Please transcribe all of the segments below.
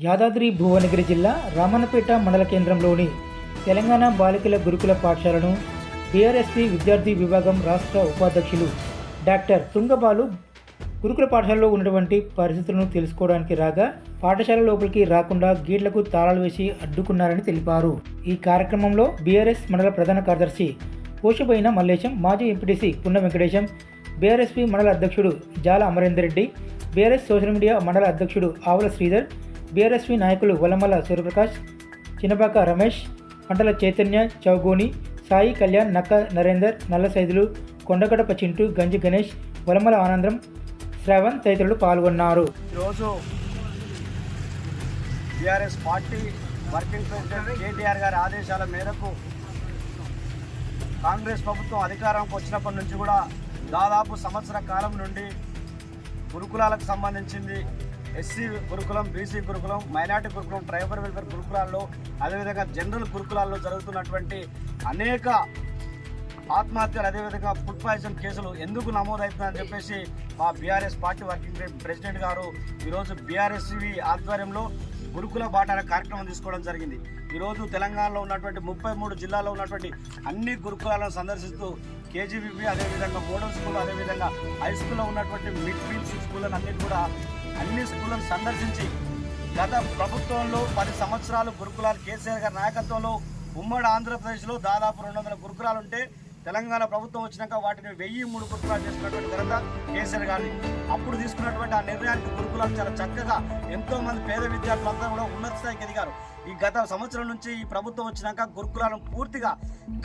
యాదాద్రి భువనగిరి జిల్లా రామన్నపేట మండల కేంద్రంలోని తెలంగాణ బాలికల గురుకుల పాఠశాలను బీఆర్ఎస్పీ విద్యార్థి విభాగం రాష్ట్ర ఉపాధ్యక్షులు డాక్టర్ తుంగబాలు గురుకుల పాఠశాలలో ఉన్నటువంటి పరిస్థితులను తెలుసుకోవడానికి రాగా పాఠశాల లోపలికి రాకుండా గేట్లకు తాళాలు వేసి అడ్డుకున్నారని తెలిపారు. ఈ కార్యక్రమంలో బీఆర్ఎస్ మండల ప్రధాన కార్యదర్శి పోషబోయిన మల్లేశం మాజీ ఎంపీటీసీ పున్న వెంకటేశం బీఆర్ఎస్పీ మండల అధ్యక్షుడు Jala Amarender Reddy BRS social media మండల అధ్యక్షుడు ఆవుల శ్రీధర్ బీఆర్ఎస్వి నాయకులు వలమల సూర్యప్రకాష్ చినబాక రమేష్ పంటల చైతన్య చౌగోని సాయి కళ్యాణ్ నక్క నరేందర్ నల్ల సైదులు కొండగడప చింటూ గంజి గణేష్ వలమల ఆనందం శ్రవణ్ తదితరులు పాల్గొన్నారు. ఈరోజు TRS party working president KTR గారి ఆదేశాల మేరకు కాంగ్రెస్ ప్రభుత్వం అధికారంకి వచ్చినప్పటి నుంచి కూడా దాదాపు సంవత్సర కాలం నుండి గురుకులాలకు సంబంధించింది ఎస్సీ గురుకులం బీసీ గురుకులం మైనార్టీ గురుకులం ట్రైబల్ వెల్ఫేర్ గురుకులాల్లో అదేవిధంగా జనరల్ గురుకులాల్లో జరుగుతున్నటువంటి అనేక ఆత్మహత్యలు అదేవిధంగా ఫుడ్ పాయిజన్ కేసులు ఎందుకు నమోదవుతుందని చెప్పేసి మా బీఆర్ఎస్ పార్టీ వర్కింగ్ ప్రెసిడెంట్ గారు ఈరోజు బీఆర్ఎస్వి ఆధ్వర్యంలో గురుకుల బాట అనే కార్యక్రమం తీసుకోవడం జరిగింది. ఈరోజు తెలంగాణలో ఉన్నటువంటి ముప్పై మూడు జిల్లాల్లో ఉన్నటువంటి అన్ని గురుకులాలను సందర్శిస్తూ కేజీబీబీ అదేవిధంగా మోడల్ స్కూల్ అదేవిధంగా హై స్కూల్లో ఉన్నటువంటి మిడ్ ఫీల్డ్స్ స్కూళ్ళని అన్నిటి కూడా అన్ని స్కూళ్ళను సందర్శించి గత ప్రభుత్వంలో పది సంవత్సరాలు గురుకులాలు కేసీఆర్ గారి నాయకత్వంలో ఉమ్మడి ఆంధ్రప్రదేశ్లో దాదాపు రెండు వందల గురుకులాలు ఉంటే తెలంగాణ ప్రభుత్వం వచ్చినాక వాటిని వెయ్యి మూడు గురుకులాలు చేసుకున్నటువంటి ఘనత కేసీఆర్ గారిని అప్పుడు తీసుకున్నటువంటి ఆ నిర్ణయానికి గురుకులాలు చాలా చక్కగా ఎంతోమంది పేద విద్యార్థులందరూ కూడా ఉన్నత స్థాయికి ఎదిగారు. ఈ గత సంవత్సరం నుంచి ఈ ప్రభుత్వం వచ్చినాక గురుకులాలను పూర్తిగా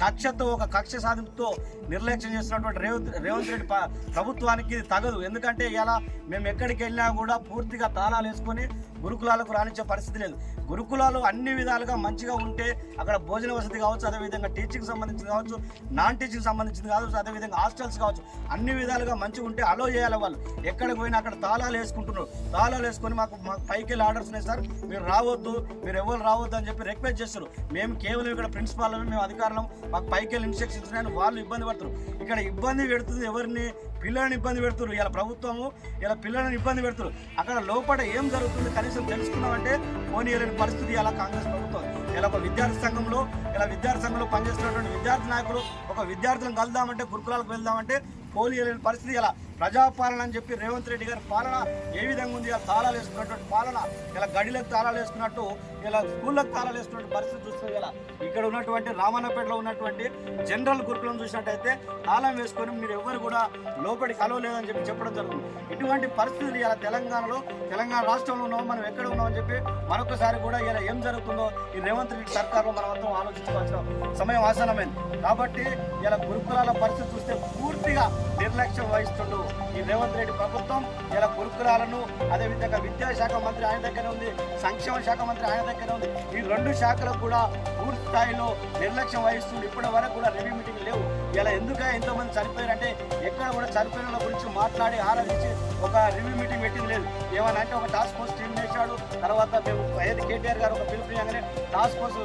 కక్షతో ఒక కక్ష సాధింపుతో నిర్లక్ష్యం చేస్తున్నటువంటి రేవంత్ రేవంత్ రెడ్డి ప్రభుత్వానికి తగదు. ఎందుకంటే ఇలా మేము ఎక్కడికి వెళ్ళినా కూడా పూర్తిగా తాళాలు వేసుకొని గురుకులాలకు రాణించే పరిస్థితి లేదు. గురుకులాలు అన్ని విధాలుగా మంచిగా ఉంటే అక్కడ భోజన వసతి కావచ్చు అదేవిధంగా టీచింగ్ సంబంధించింది కావచ్చు నాన్ టీచింగ్ సంబంధించింది కావచ్చు అదేవిధంగా హాస్టల్స్ కావచ్చు అన్ని విధాలుగా మంచిగా ఉంటే అలో చేయాలి వాళ్ళు. ఎక్కడికి పోయినా అక్కడ తాళాలు వేసుకుంటున్నారు. తాళాలు వేసుకొని మాకు మాకు పైకి వెళ్ళి ఆర్డర్స్ ఉన్నాయి సార్. మీరు రావద్దు. మీరు ఎవరు రావద్దు అని చెప్పి రిక్వెస్ట్ చేస్తారు మేము కేవలం ఇక్కడ ప్రిన్సిపాల్ మేము అధికారులం మాకు పైకి వెళ్ళి ఇన్స్ట్రక్షన్స్ ఉన్నాయని వాళ్ళు ఇబ్బంది పడుతున్నారు. ఇక్కడ ఇబ్బంది పెడుతుంది ఎవరిని? పిల్లల్ని ఇబ్బంది పెడుతున్నారు. ఇలా ప్రభుత్వము ఇలా పిల్లలను ఇబ్బంది పెడుతున్నారు. అక్కడ లోపల ఏం జరుగుతుంది కనీసం తెలుసుకున్నామంటే పోనీ వెళ్ళని పరిస్థితి అలా కాంగ్రెస్ ప్రభుత్వం. ఇలా ఒక విద్యార్థి సంఘంలో ఇలా విద్యార్థి సంఘంలో పనిచేస్తున్నటువంటి విద్యార్థి నాయకులు ఒక విద్యార్థులను కలుద్దామంటే గురుకులాలకు వెళ్దామంటే పోలీ వెళ్ళని పరిస్థితి. ఇలా ప్రజాపాలన అని చెప్పి రేవంత్ రెడ్డి గారి పాలన ఏ విధంగా ఉంది? ఇలా తాళాలు వేసుకున్నటువంటి పాలన ఇలా గడిలకు తాళాలు వేసుకున్నట్టు ఇలా స్కూళ్ళకు తాళాలు వేసుకున్నటువంటి పరిస్థితి చూస్తే ఇలా ఇక్కడ ఉన్నటువంటి రామన్నపేటలో ఉన్నటువంటి జనరల్ గురుకులం చూసినట్టయితే తాళం వేసుకొని మీరు ఎవరు కూడా లోపలికి కలవలేదని చెప్పి చెప్పడం జరుగుతుంది. ఇటువంటి పరిస్థితులు ఇలా తెలంగాణలో తెలంగాణ రాష్ట్రంలో ఉన్నాం మనం ఎక్కడ ఉన్నామని చెప్పి మరొకసారి కూడా ఇలా ఏం జరుగుతుందో ఈ రేవంత్ రెడ్డి సర్కార్లో మనం అందరం ఆలోచించుకోవాల్సిన సమయం ఆసనమైంది కాబట్టి ఇలా గురుకులాల పరిస్థితి చూస్తే పూర్తిగా నిర్లక్ష్యం వహిస్తుండు ఈ రేవంత్ రెడ్డి ప్రభుత్వం. ఇలా గురుకులాలను అదేవిధంగా విద్యాశాఖ మంత్రి ఆయన దగ్గర ఉంది సంక్షేమ శాఖ మంత్రి ఆయన దగ్గర ఉంది. ఈ రెండు శాఖలకు కూడా పూర్తి స్థాయిలో నిర్లక్ష్యం వహిస్తుంది ఇప్పటి వరకు కూడా రివ్యూ మీటింగ్ లేవు. ఇలా ఎందుకు ఎంతో మంది చనిపోయారంటే ఎక్కడ కూడా చనిపోయిన గురించి మాట్లాడి ఆరాధించి ఒక రివ్యూ మీటింగ్ పెట్టింది లేదు. ఏమన్నా అంటే ఒక టాస్క్ ఫోర్స్ టీం వేశాడు తర్వాత మేము ఏది కేటీఆర్ గారు ఒక పిలుపునియగానే టాస్క్ ఫోర్స్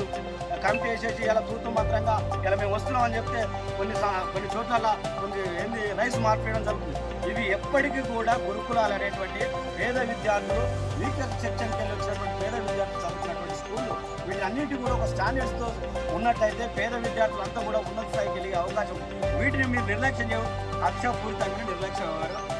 కమిటీ వేసేసి ఇలా తూతు మాత్రంగా ఇలా మేము వస్తున్నాం అని చెప్తే కొన్ని సా- కొన్ని చోట్ల కొన్ని ఏంది రైస్ మార్పేయడం జరుగుతుంది. ఇవి ఎప్పటికీ కూడా గురుకులాలు అనేటువంటి పేద విద్యార్థులు వీకర్ సెక్షన్కి వెళ్ళి వచ్చినటువంటి పేద విద్యార్థులు చదువుతున్నటువంటి స్కూళ్ళు వీటన్నిటి కూడా ఒక స్టాండర్డ్స్తో ఉన్నట్లయితే పేద విద్యార్థులు అంతా కూడా ఉన్నత స్థాయికి వెళ్ళే అవకాశం వీటిని మీరు నిర్లక్ష్యం చేయ అక్షపూరితంగా నిర్లక్ష్యం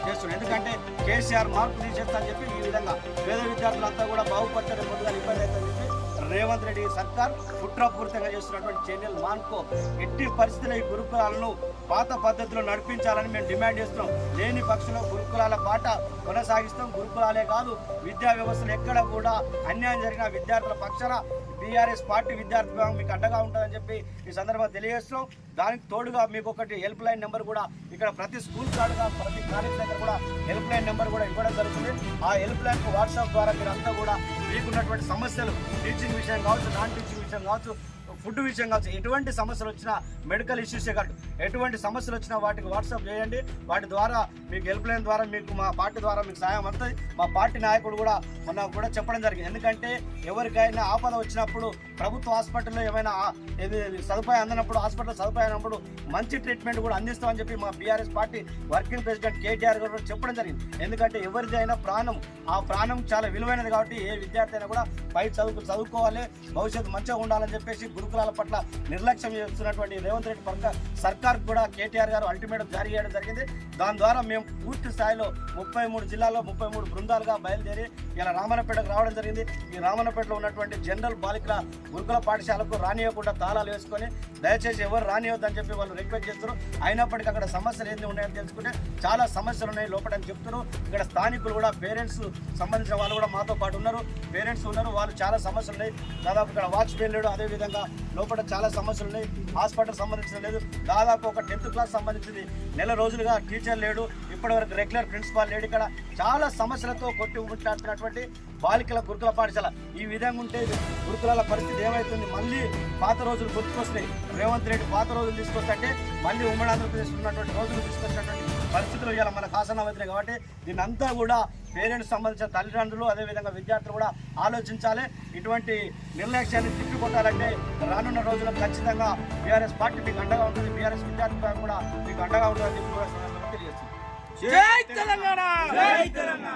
చేస్తున్నారు? ఎందుకంటే కేసీఆర్ మార్పు తీసేస్తా అని చెప్పి ఈ విధంగా పేద విద్యార్థులంతా కూడా బాగుపడతారు ముందుగా ఇబ్బంది అవుతుందని చెప్పి రేవంత్ రెడ్డి సర్కార్ కుట్రపూరితంగా చేస్తున్నటువంటి చర్యలు మానుకో. ఎట్టి పరిస్థితుల్లో ఈ గురుకులాలను పాత పద్ధతిలో నడిపించాలని మేము డిమాండ్ చేస్తున్నాం. లేని పక్షంలో గురుకులాల పాట కొనసాగిస్తాం. గురుకులాలే కాదు విద్యా వ్యవస్థలు ఎక్కడ కూడా అన్యాయం జరిగిన విద్యార్థుల పక్షాన బీఆర్ఎస్ పార్టీ విద్యార్థి విభాగం మీకు అండగా ఉంటుందని చెప్పి ఈ సందర్భంగా తెలియజేస్తున్నాం. దానికి తోడుగా మీకు ఒకటి హెల్ప్ లైన్ నెంబర్ కూడా ఇక్కడ ప్రతి స్కూల్ కాడుగా ప్రతి కాలేజ్ దగ్గర కూడా హెల్ప్ లైన్ నెంబర్ కూడా ఇవ్వడం జరుగుతుంది. ఆ హెల్ప్ లైన్ వాట్సాప్ ద్వారా మీరంతా కూడా మీకున్నటువంటి సమస్యలు టీచింగ్ విషయం కావచ్చు నాన్ టీచింగ్ విషయం కావచ్చు ఫుడ్ విషయం కావచ్చు ఎటువంటి సమస్యలు వచ్చినా మెడికల్ ఇష్యూసే కాదు. ఎటువంటి సమస్యలు వచ్చినా వాటికి వాట్సాప్ చేయండి. వాటి ద్వారా మీకు హెల్ప్ లైన్ ద్వారా మీకు మా పార్టీ ద్వారా మీకు సాయం అవుతుంది మా పార్టీ నాయకుడు కూడా మొన్న కూడా చెప్పడం జరిగింది. ఎందుకంటే ఎవరికైనా ఆపద వచ్చినప్పుడు ప్రభుత్వ హాస్పిటల్లో ఏమైనా ఇది సదుపాయం అందినప్పుడు హాస్పిటల్ సదుపాయం అయినప్పుడు మంచి ట్రీట్మెంట్ కూడా అందిస్తామని చెప్పి మా BRS party working president KTR గారు కూడా చెప్పడం జరిగింది. ఎందుకంటే ఎవరిది అయినా ప్రాణం ఆ ప్రాణం చాలా విలువైనది కాబట్టి ఏ విద్యార్థి అయినా కూడా పై చదువు చదువుకోవాలి. భవిష్యత్తు మంచిగా ఉండాలని చెప్పేసి గురుకులాల పట్ల నిర్లక్ష్యం చేస్తున్నటువంటి రేవంత్ రెడ్డి పర్క సర్కార్ కూడా కేటీఆర్ గారు అల్టిమేటం జారీ చేయడం జరిగింది. దాని ద్వారా మేము పూర్తి స్థాయిలో ముప్పై మూడు జిల్లాల్లో ముప్పై మూడు బృందాలుగా బయలుదేరి ఇలా రామన్నపేటకు రావడం జరిగింది. ఈ రామన్నపేటలో ఉన్నటువంటి జనరల్ బాలికల గురుకుల పాఠశాలకు రానియకుండా తాళాలు వేసుకొని దయచేసి ఎవరు రానియొద్దని చెప్పి వాళ్ళు రిక్వెస్ట్ చేస్తారు అయినప్పటికీ అక్కడ సమస్యలు ఏంది ఉన్నాయని తెలుసుకుంటే చాలా సమస్యలు ఉన్నాయి లోపల అని చెప్తున్నారు. ఇక్కడ స్థానికులు కూడా పేరెంట్స్ సంబంధించిన వాళ్ళు కూడా మాతో పాటు ఉన్నారు. పేరెంట్స్ ఉన్నారు వాళ్ళు చాలా సమస్యలు ఉన్నాయి. దాదాపు ఇక్కడ వాచ్మెన్ లేడు అదేవిధంగా లోపల చాలా సమస్యలు ఉన్నాయి. హాస్పిటల్ సంబంధించిన లేదు. దాదాపు ఒక టెన్త్ క్లాస్ సంబంధించింది. నెల రోజులుగా టీచర్ లేడు. ఇప్పటివరకు రెగ్యులర్ ప్రిన్సిపాల్ లేడు. ఇక్కడ చాలా సమస్యలతో కొట్టి ఉంటున్నటువంటి బాలికల గురుకుల పాఠశాల. ఈ విధంగా ఉంటే గురుకులాల పరిస్థితి ఏమవుతుంది మళ్ళీ పాత రోజులు గుర్తుకొస్తాయి రేవంత్ రెడ్డి పాత రోజులు తీసుకొస్తే మళ్ళీ ఉమ్మడి ఆంధ్రప్రదేశ్ ఉన్నటువంటి రోజులు తీసుకొచ్చినటువంటి పరిస్థితులు ఇవాళ మనకు ఆసనం కాబట్టి దీని అంతా కూడా పేరెంట్స్ సంబంధించిన తల్లిదండ్రులు అదేవిధంగా విద్యార్థులు కూడా ఆలోచించాలి. ఇటువంటి నిర్లక్ష్యాన్ని తిప్పికొట్టాలంటే రానున్న రోజుల్లో ఖచ్చితంగా బీఆర్ఎస్ పార్టీ మీకు అండగా ఉంటుంది. బీఆర్ఎస్ విద్యార్థి కూడా మీకు అండగా ఉంటుందని కూడా తెలియజేస్తుంది జై తెలంగాణ! జై తెలంగాణ!